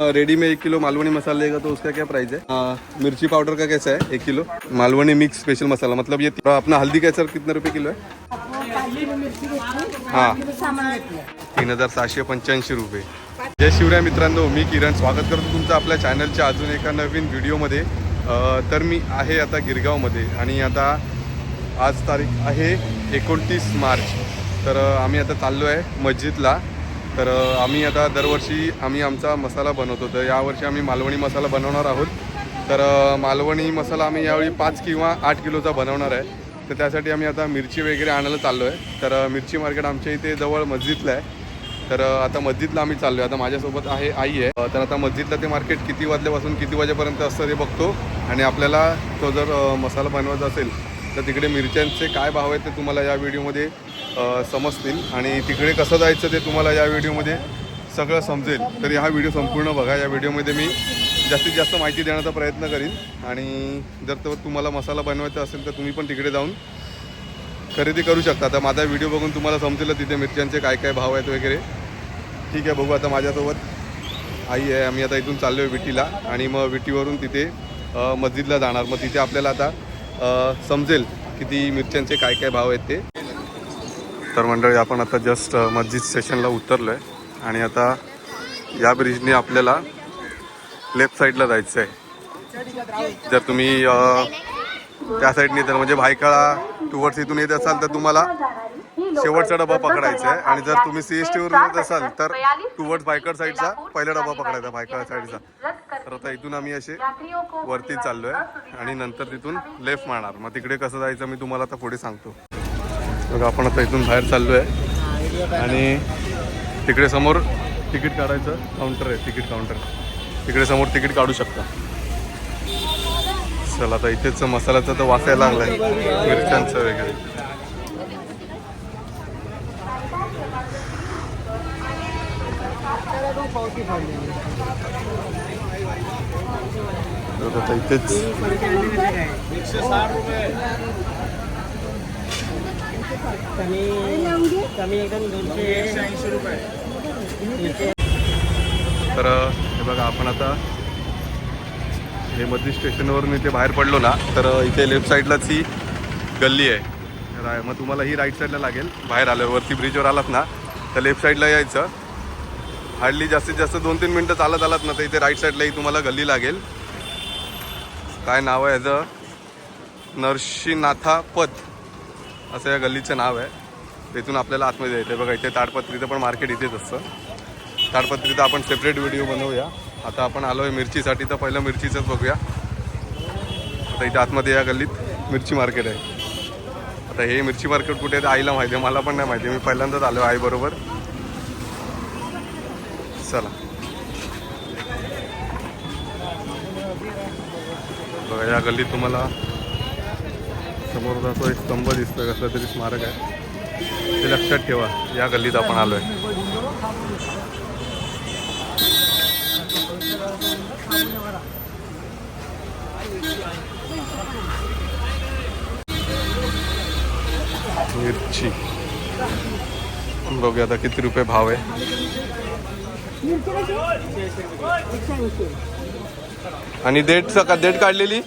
Ready में एक kilo Malvani मसाला लेगा तो उसका क्या प्राइस है? आ, मिर्ची पाउडर का कैसा है? एक kilo. Malvani mix special masala मतलब ये अपना हल्दी का सर कितने रुपये किलो है? हां। तीन हजार सहाशे पंच्याऐंशी रुपये। जय शिवराय मित्रांनो मी किरण. स्वागत करतो तुमचं आपल्या चॅनलच्या अजून एका नवीन व्हिडिओमध्ये तर मी आहे आता गिरगावमध्ये आणि आता आज तारीख आहे एकोणतीस मार्च. तर आम्ही आता चाललो आहे मस्जिदला. तर आम्ही आता दरवर्षी आम्ही आमचा मसाला बनवतो. तर यावर्षी आम्ही मालवणी मसाला बनवणार आहोत. तर मालवणी मसाला आम्ही यावेळी पाच किंवा आठ किलोचा बनवणार आहे. तर त्यासाठी आम्ही आता मिरची वगैरे आणायला चाललो आहे तर मिरची मार्केट आमच्या इथे जवळ मस्जिदला आहे. तर आता मस्जिदला आम्ही चाललो आहे आता माझ्यासोबत आहे आई आहे. तर आता मस्जिदला ते मार्केट किती वाजल्यापासून किती वाजेपर्यंत असतं ते बघतो. आणि आपल्याला तो जर मसाला बनवायचा असेल तर तिकडे मिरच्यांचे काय भाव आहेत ते तुम्हाला या व्हिडिओमध्ये समजतील. आणि तिकडे कसं जायचं ते तुम्हाला या व्हिडिओमध्ये सगळं समजेल. तर हा व्हिडिओ संपूर्ण बघा. या व्हिडिओमध्ये मी जास्तीत जास्त माहिती देण्याचा प्रयत्न करीन. आणि जर तो तुम्हाला मसाला बनवायचा असेल तर तुम्ही पण तिकडे जाऊन खरेदी करू शकता. आता माझा व्हिडिओ बघून तुम्हाला समजेल तिथे मिरच्यांचे काय काय भाव आहेत वगैरे. ठीक आहे बघू आता माझ्यासोबत. आई आहे आम्ही आता इथून चाललो आहे विटीला. आणि मग विटीवरून तिथे मस्जिदला जाणार. मग तिथे आपल्याला आता समजेल किती मिरच्यांचे काय काय भाव आहेत ते. तर मंडळी आपण आता जस्ट मस्जिद स्टेशनला उतरलो आहे आणि आता या ब्रिजने आपल्याला लेफ्ट साईडला जायचं आहे जर तुम्ही त्या साईडने तर म्हणजे भायखळा टुवर्ड्स इथून येत असाल तर तुम्हाला शेवटचा डबा पकडायचा आहे. आणि जर तुम्ही सी एस टीवरून येत असाल तर टुवर्ड्स भायखळ साईडचा पहिला डबा पकडायचा भायखळा साईडचा तर आता इथून आम्ही असे वरती चाललोय आणि नंतर तिथून लेफ्ट मारणार. मग तिकडे कसं जायचं मी तुम्हाला आता पुढे सांगतो. मग आपण आता इथून बाहेर चाललोय. आणि तिकडे समोर तिकीट काढायचं काउंटर आहे तिकीट काउंटर तिकडे समोर तिकीट काढू शकता. चल आता इथेच मसाल्याचा तर वास यायला लागलाय. मिरच्यांचं वगैरे. आता इथेच. तर हे बघा आपण आता हे मध्य स्टेशनवरून इथे बाहेर पडलो ना तर इथे लेफ्ट साईडलाच ही गल्ली आहे. मग तुम्हाला ही राईट साईडला लागेल. बाहेर आलं वरती ब्रिजवर आलात ना तर लेफ्ट साईडला यायचं. हार्डली जास्तीत जास्त दोन तीन मिनटं चालत आलात ना तर इथे राईट साईडलाही तुम्हाला गल्ली लागेल. काय नाव आहे याचं नरशीनाथा पथ असं या गल्लीचं नाव आहे. तिथून आपल्याला आतमध्ये येते बघा इथे ताडपत्रीचं पण मार्केट इथेच असतं. ताडपत्रीचा आपण सेपरेट व्हिडिओ बनवूया. आता आपण आलो आहे मिरचीसाठी तर पहिलं मिरचीचंच बघूया. आता इथे आतमध्ये या गल्लीत मिरची मार्केट आहे. आता हे मिरची मार्केट कुठे आहे आईला माहिती आहे मला पण नाही माहिती. मी पहिल्यांदाच आलो आहे आईबरोबर चला. बघा या गल्लीत तुम्हाला समोर तो एक स्तंभ दिसतोय कसला तरी स्मारक आहे. ते लक्षात ठेवा या गल्लीत आपण आलोय. मिरची. बघूया आता किती रुपये भाव आहे. आणि डेट सका डेट काढलेली?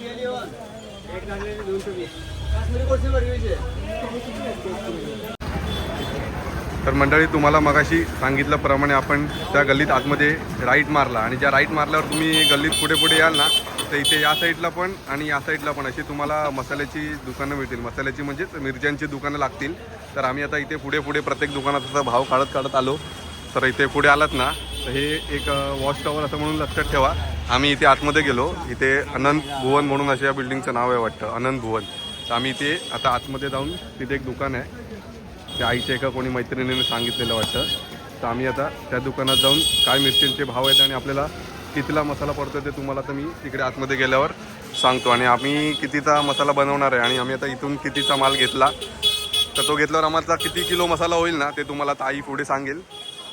तर मंडळी तुम्हाला मगाशी सांगितल्याप्रमाणे आपण त्या गल्लीत आतमध्ये राईट मारला. आणि ज्या राईट मारल्यावर तुम्ही गल्लीत पुढे पुढे याल ना तर इथे या साईडला पण आणि या साईडला पण अशी तुम्हाला मसाल्याची दुकानं मिळतील. मसाल्याची म्हणजेच मिरच्यांची दुकानं लागतील. तर आम्ही आता इथे पुढे पुढे प्रत्येक दुकानाचा भाव काढत काढत आलो. तर इथे पुढे आलात ना तर हे एक वॉच टॉवर असं म्हणून लक्षात ठेवा. आम्ही इथे आतमध्ये गेलो. इथे अनंत भुवन म्हणून अशा या बिल्डिंगचं नाव आहे वाटतं अनंत भुवन. तर आम्ही इथे आता आतमध्ये जाऊन तिथे एक दुकान आहे. त्या आईच्या एका कोणी मैत्रिणीने सांगितलेलं वाटतं. तर आम्ही आता त्या दुकानात जाऊन काय मिरच्यांचे भाव आहेत आणि आपल्याला कितीला मसाला पडतो ते तुम्हाला तर मी तिकडे आतमध्ये गेल्यावर सांगतो. आणि आम्ही कितीचा मसाला बनवणार आहे आणि आम्ही आता इथून कितीचा माल घेतला तर तो घेतल्यावर आम्हाला किती किलो मसाला होईल ना ते तुम्हाला आता आई पुढे सांगेल.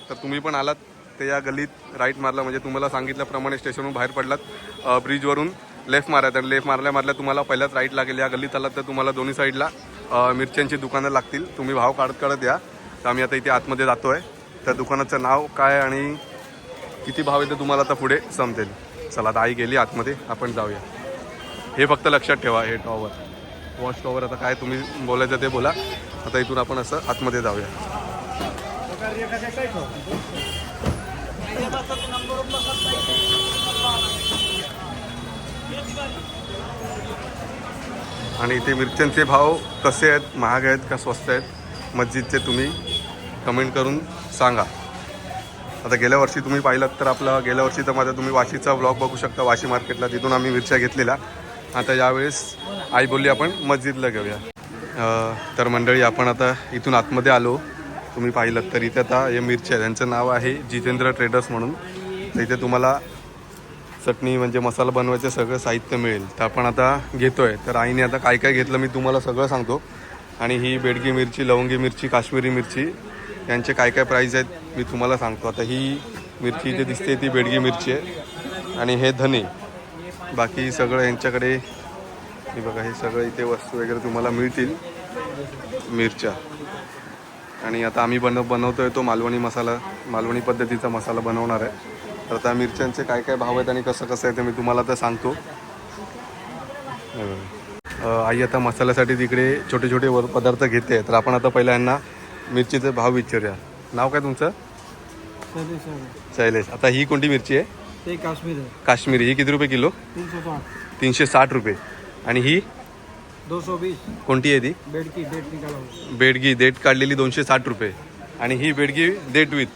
तर तुम्ही पण आलात. ते या गल्लीत राईट मारला म्हणजे तुम्हाला सांगितल्याप्रमाणे स्टेशनवरून बाहेर पडलात ब्रिजवरून लेफ्ट मारायचं आणि लेफ्ट मारल्या मारल्या तुम्हाला पहिल्याच राईट लागेल. या गल्लीत आलात तर तुम्हाला दोन्ही साईडला मिरच्यांची दुकानं लागतील. तुम्ही भाव काढत काढत या. तर आम्ही आता इथे आतमध्ये जातो आहे त्या दुकानाचं नाव काय आणि किती भाव आहे तुम्हाला आता पुढे समजेल. चला आता आई गेली आतमध्ये. आपण जाऊया. हे फक्त लक्षात ठेवा हे टॉवर. वॉच टॉवर आता काय तुम्ही बोलायचं ते बोला. आता इथून आपण असं आतमध्ये जाऊया. आणि इथे मिरच्यांचे भाव कसे आहेत? महाग आहेत का स्वस्त आहेत? मस्जिदचे तुम्ही कमेंट करून सांगा. आता गेल्या वर्षी तुम्ही पाहिलं तर आपला गेल्या वर्षी तर माझा तुम्ही वाशीचा ब्लॉग बघू शकता. वाशी मार्केटला तिथून आम्ही मिरच्या घेतलेल्या. आता यावेळेस आई बोलली आपण मस्जिदला घेऊया. तर मंडळी आपण आता इथून आतमध्ये आलो. तुम्ही पाहिलं तर इथे आता हे मिरच्या त्यांचं नाव आहे जितेंद्र ट्रेडर्स म्हणून. तर इथे तुम्हाला चटणी म्हणजे मसाला बनवायचं सगळं साहित्य मिळेल. तर आपण आता घेतोय. तर आईने आता काय काय घेतलं मी तुम्हाला सगळं सांगतो. आणि ही बेडगी मिरची लवंगी मिरची काश्मीरी मिरची यांचे काय काय प्राईज आहेत मी तुम्हाला सांगतो. आता ही मिरची इथे दिसते ती बेडगी मिरची आहे. आणि हे धने. बाकी सगळं यांच्याकडे हे बघा हे सगळं इथे वस्तू वगैरे तुम्हाला मिळतील. मिरच्या. आणि आता आम्ही बनव बनवतोय तो मालवणी मसाला मालवणी पद्धतीचा मसाला बनवणार आहे. तर आता मिरच्यांचे काय काय भाव आहेत आणि कसं कसं आहे ते मी तुम्हाला आता सांगतो. आई आता मसाल्यासाठी तिकडे छोटे छोटे वर पदार्थ घेते तर आपण आता पहिला यांना मिरचीचे भाव विचारूया. नाव काय तुमचं? शैलेश आता ही कोणती मिरची आहे? काश्मीर आहे. काश्मीरी. ही किती रुपये किलो? तीनशे साठ रुपये. आणि ही? दो सौ बीस कोणती आहे ती? बेडकी डेट निकाला हुआ बेडगी देठ काढलेली दोनशे साठ रुपये. आणि ही बेडगी देठ विथ?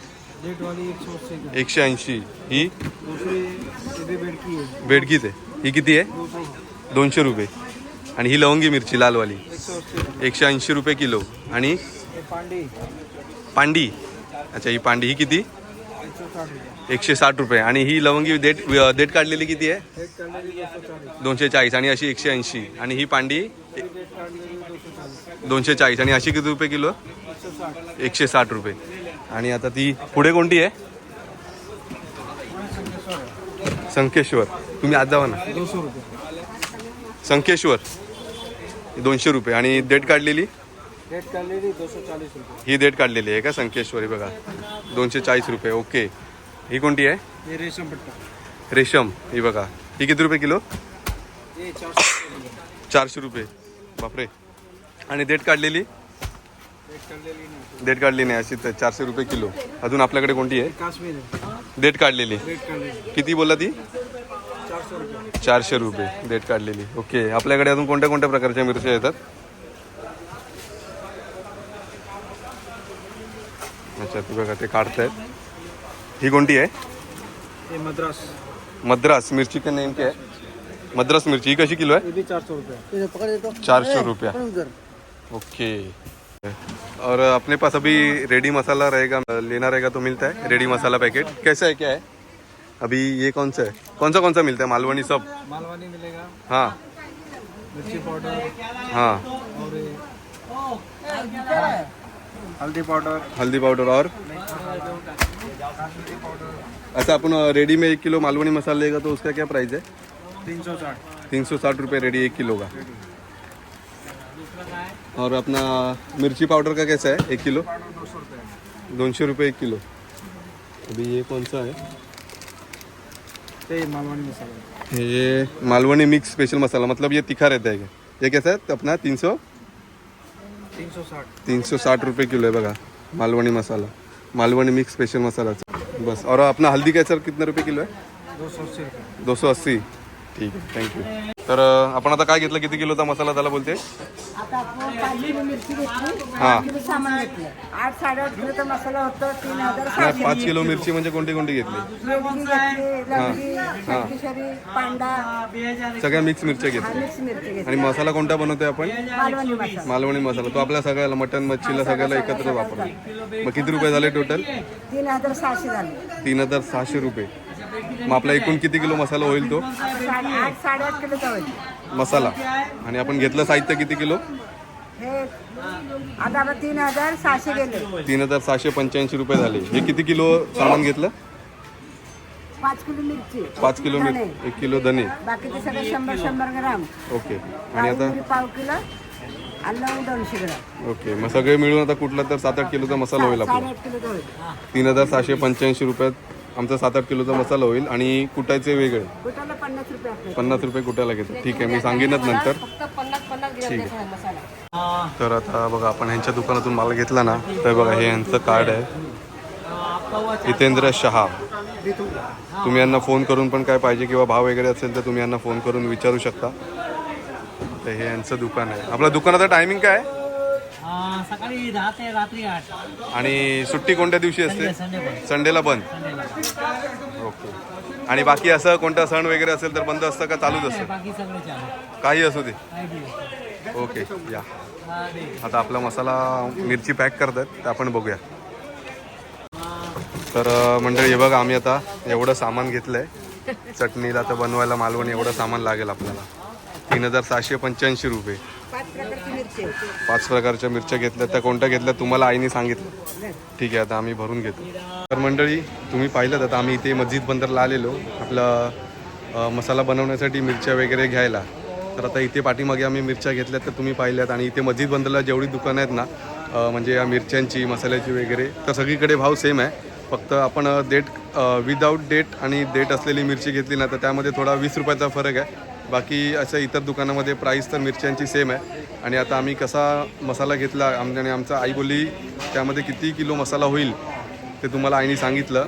डेट वाली एक सौ अस्सी का एकशे ऐंशी. ही? दूसरी ये भी बेडकी है बेडगीच आहे. ही किती आहे? दो सौ दोनशे रुपये. आणि ही लवंगी मिरची लालवाली. एक सौ अस्सी एकशे ऐंशी रुपये किलो. आणि? ये पांडी. पांडी. अच्छा ही पांडी. ही किती? एक सौ साठ रुपये. एकशे साठ रुपये. आणि ही लवंगी देठ देठ काढलेली किती आहे? डेट काढलेली दो सौ चालीस दोनशे चाळीस. आणि अशी एकशे ऐंशी. आणि ही पांडी? डेट दोनशे चाळीस. आणि अशी किती रुपये किलो? एकशे साठ रुपये. आणि आता ती पुढे कोणती आहे? संकेश्वर. तुम्ही आज जावा ना. संकेश्वर. दोनशे रुपये. आणि डेट काढलेली? ही देठ काढलेली आहे का संकेश्वरी? बघा. दोनशे चाळीस रुपये. ओके. ही कोणती आहे? रेशम रेशम. ही बघा. ही किती रुपये किलो? चारशे रुपये. बापरे. आणि देठ काढलेली? डेट काढलेली नाही देठ काढली नाही अशी तर चारशे रुपये किलो. अजून आपल्याकडे कोणती आहे? देठ काढलेली. डेट काढलेली. किती बोलला ती? चारशे रुपये. देठ काढलेली. ओके. आपल्याकडे अजून कोणत्या कोणत्या प्रकारच्या मिरच्या येतात? अच्छा ती बघा ते काढतायत. ही कोणती आहे? मद्रास. मद्रास. मिर्ची का नेम क्या है मद्रास मिर्ची ही कशी किलो है चार सौ रुपये पकड़ देता चार सौ रुपया। ओके। और अपने पास अभी रेडी मसाला रहेगा लेना रहेगा तो मिलता है रेडी मसाला पैकेट। कैसा है क्या है? अभी ये कौन सा है? कौन सा कौन सा मिलता है? मालवनी सब? मालवानी मिलेगा। हाँ। मिर्ची पाउडर। हाँ। हल्दी पाउडर। हल्दी पाउडर और? अच्छा अपन रेडी में एक किलो मालवनी मसाला लेगा तो उसका क्या प्राइस है? तीन सौ साठ। तीन सौ साठ रुपये रेडी एक किलो का। और अपना मिर्ची पाउडर का कैसा है? एक किलो? दो सौ रुपये दोनशे रुपये एक किलो। अभी ये कौन सा है? ये मसाला। ये मालवनी मिक्स स्पेशल मसाला मतलब ये तीखा रहता है क्या? ये कैसा है? अपना तीन सौ? तीन सौ साठ। रुपये किलो है बघा मालवणी मसाला। Malvani mix special masala. बस और अपना हल्दी कैसा कितने रुपये किलो है? दो सौ अस्सी। ठीक आहे थँक्यू तर आपण आता काय घेतलं? किती किलोचा मसाला त्याला बोलते आता आपण पाच किलो मिरची घेतली. हा. पाच किलो सामान घेतलं. आठ साडेआठ किलोचा मसाला होतो तीन हजार नाही सहाशे पाच किलो मिरची म्हणजे कोणती कोणती घेतली? बेडगी घेतली लवंगी शंकेश्वरी पांडा सगळ्या मिक्स मिरच्या घेतल्या. मिक्स मिरची आणि मसाला कोणता बनवतोय आपण? मालवणी मसाला. मालवणी मसाला. तो आपल्या सगळ्याला मटन मच्छीला सगळ्याला एकत्र वापरतो मग किती रुपये झाले टोटल? तीन हजार सहाशे झाले. तीन हजार सहाशे रुपये. मग आपला एकूण किती किलो मसाला होईल तो? साडे आठ साडेआठ किलोचा होईल मसाला. आणि आपण घेतलं साहित्य किती किलो? हे आता तीन हजार सहाशे गेले. तीन हजार सहाशे पंच्याऐंशी रुपये झाले. हे किती किलो सामान घेतलं? पाच किलो मिरची. पाच किलो एक किलो धने. बाकीचे सगळे शंभर शंभर ग्राम. ओके. आणि आता? पाव किलो आणि लवंग दोनशे ग्राम. ओके. मग सगळे मिळून आता कुठला तर सात आठ किलोचा मसाला होईल आपला. साडेआठ किलोचा होईल तीन हजार सहाशे पंच्याऐंशी रुपयात आमचा सात आठ किलोचा मसाला होईल आणि कुटायचे वेगळे. पन्नास रुपये आपले. पन्नास रुपये कुटायला घेतो. ठीक आहे मी सांगेनच नंतर. फक्त पन्नास पन्नास ग्रॅम द्यायचा मसाला. तर आता बघा आपण ह्यांच्या दुकानातून माल घेतला ना तर बघा हे यांचं कार्ड आहे. हितेंद्र शहा. तुम्ही यांना फोन करून पण काय पाहिजे किंवा भाव वगैरे असेल तर तुम्ही यांना फोन करून विचारू शकता. तर हे यांचं दुकान आहे. आपल्या दुकानाचं टायमिंग काय आहे? सकाळी दहा ते रात्री आठ. आणि सुट्टी कोणत्या दिवशी असते? संडे पण. संडेला बंद संडेला ओके. आणि बाकी असं कोणता सण वगैरे असेल तर बंद असतं का चालूच असतं? बाकी सगळे चालू काही असू दे. ओके या. आता आपला मसाला मिरची पॅक करतात ते आपण बघूया. तर मंडळी हे बघा आम्ही आता एवढं सामान घेतलं आहे चटणीला तर बनवायला मालवण एवढं सामान लागेल आपल्याला. तीन हजार सहाशे पंच्याऐंशी रुपये. पाच प्रकारच्या मिरच्या घेतल्या. त्या कोणत्या घेतल्या? तुम्हाला आईने सांगितलं. ठीक आहे आता आम्ही भरून घेतो. तर मंडळी तुम्ही पाहिलं आता आम्ही इथे मस्जिद बंदरला आलेलो. आपलं मसाला बनवण्यासाठी मिरच्या वगैरे घ्यायला. तर आता इथे पाठीमागे आम्ही मिरच्या घेतल्यात तर तुम्ही पाहिल्यात. आणि इथे मस्जिद बंदरला जेवढी दुकानं आहेत ना म्हणजे या मिरच्यांची मसाल्याची वगैरे तर सगळीकडे भाव सेम आहे. फक्त आपण डेट विदाऊट डेट आणि डेट असलेली मिरची घेतली ना तर त्यामध्ये थोडा वीस रुपयाचा फरक आहे. बाकी अशा इतर दुकानामध्ये प्राईस तर मिरच्यांची सेम आहे. आणि आता आम्ही कसा मसाला घेतला आणि आमचा आई बोलली त्यामध्ये किती किलो मसाला होईल ते तुम्हाला आईने सांगितलं.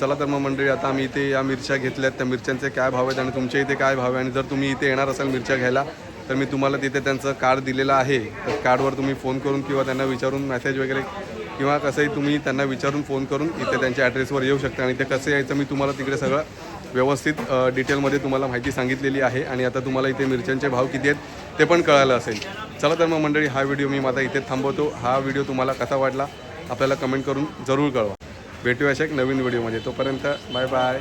चला तर मग मंडळी आता आम्ही इथे या मिरच्या घेतल्यात त्या मिरच्यांचे काय भाव आहेत आणि तुमच्या इथे काय भाव आहे? आणि जर तुम्ही इथे येणार असाल मिरच्या घ्यायला तर मी तुम्हाला तिथे त्यांचं कार्ड दिलेलं आहे. तर कार्डवर तुम्ही फोन करून किंवा त्यांना विचारून मेसेज वगैरे किंवा कसंही तुम्ही त्यांना विचारून फोन करून इथे त्यांच्या ॲड्रेसवर येऊ शकता. आणि ते कसं यायचं मी तुम्हाला तिकडे सगळं व्यवस्थित डिटेलमध्ये तुम्हाला माहिती सांगितलेली आहे आणि आता तुम्हाला इथे मिरच्यांचे भाव किती आहेत ते पण कळालं असेल. चला तर मग मंडळी हा व्हिडिओ मी माझा इथे थांबवतो. हा व्हिडिओ तुम्हाला कसा वाटला आपल्याला कमेंट करून जरूर कळवा. भेटूया अशा एक नवीन व्हिडिओमध्ये. तोपर्यंत बाय बाय